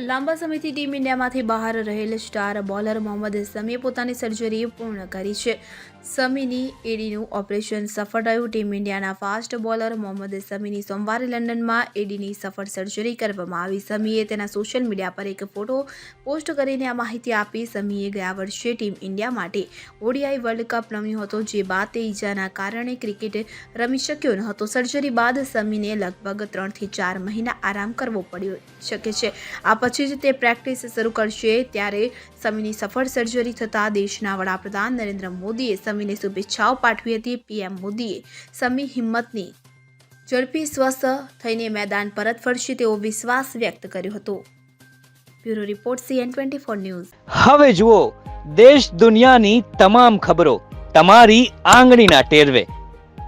લાંબા સમયથી ટીમ ઇન્ડિયામાંથી બહાર રહેલ સ્ટાર બોલર મોહમ્મદ સમીએ પોતાની સર્જરી પૂર્ણ કરી છે. સમીની એડીનું ઓપરેશન સફળ રહ્યું. ટીમ ઇન્ડિયાના ફાસ્ટ બોલર મોહમ્મદ સમીની સોમવારે લંડનમાં એડીની સફળ સર્જરી કરવામાં આવી. સમીએ તેના સોશિયલ મીડિયા પર એક ફોટો પોસ્ટ કરીને આ માહિતી આપી. સમીએ ગયા વર્ષે ટીમ ઇન્ડિયા માટે ઓડીઆઈ વર્લ્ડ કપ રમ્યો હતો, જે બાદ તે ઈજાના કારણે ક્રિકેટ રમી શક્યો ન હતો. સર્જરી બાદ સમીને લગભગ ત્રણથી ચાર મહિના આરામ કરવો પડ્યો શકે છે. આ પછી જ તે પ્રેક્ટિસ શરૂ કરશે. ત્યારે સમીની સફળ સર્જરી થતાં દેશના વડાપ્રધાન નરેન્દ્ર મોદીએ સમીને શુભેચ્છાઓ પાઠવી હતી. પીએમ મોદીએ સમી હિંમતની ઝડપી સ્વસ્થ થઈને મેદાન પરત ફરશે તેવો વિશ્વાસ વ્યક્ત કર્યો હતો. Bureau report CN twenty four news. હવે જુઓ, દેશ દુનિયાની તમામ ખબરો તમારી આંગળીના ટેરવે.